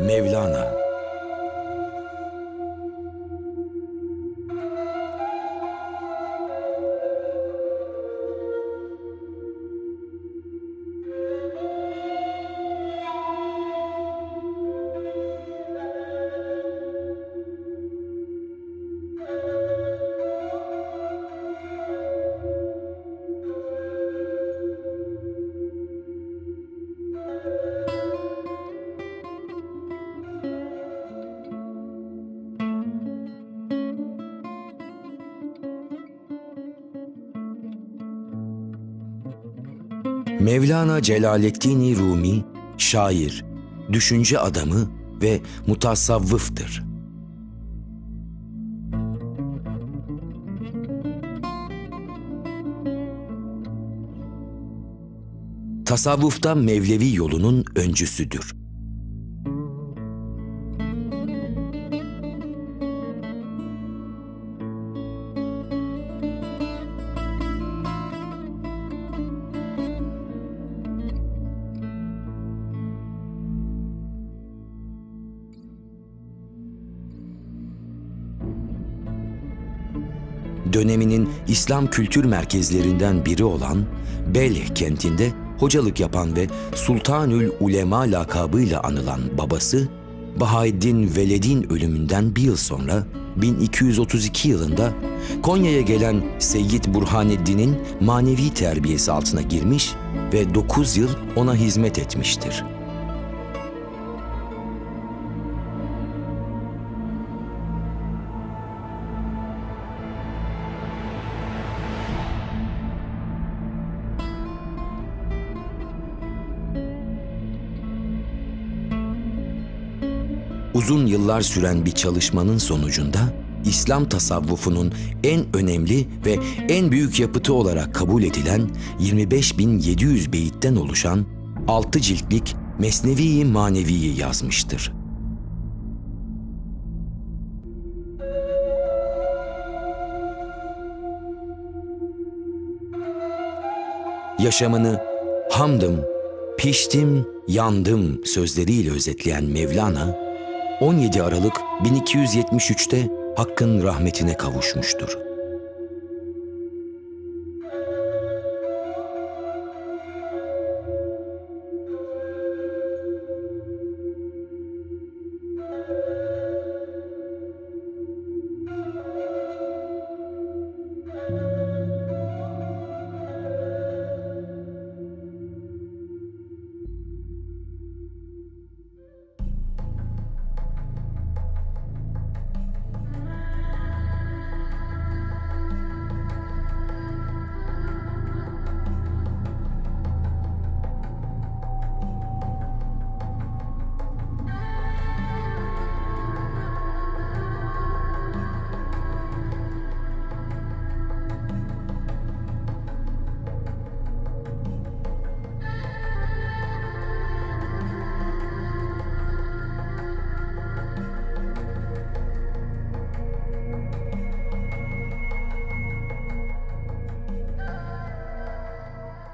Mevlana Mevlana Celaleddin Rumi şair, düşünce adamı ve mutasavvıftır. Tasavvufta Mevlevi yolunun öncüsüdür. Döneminin İslam kültür merkezlerinden biri olan Belh kentinde hocalık yapan ve Sultanül Ulema lakabıyla anılan babası, Bahaeddin Veled'in ölümünden bir yıl sonra 1232 yılında Konya'ya gelen Seyyid Burhaneddin'in manevi terbiyesi altına girmiş ve 9 yıl ona hizmet etmiştir. Uzun yıllar süren bir çalışmanın sonucunda İslam tasavvufunun en önemli ve en büyük yapıtı olarak kabul edilen 25.700 beyitten oluşan 6 ciltlik Mesnevi Manevi'yi yazmıştır. Yaşamını hamdım, piştim, yandım sözleriyle özetleyen Mevlana, 17 Aralık 1273'te Hakk'ın rahmetine kavuşmuştur.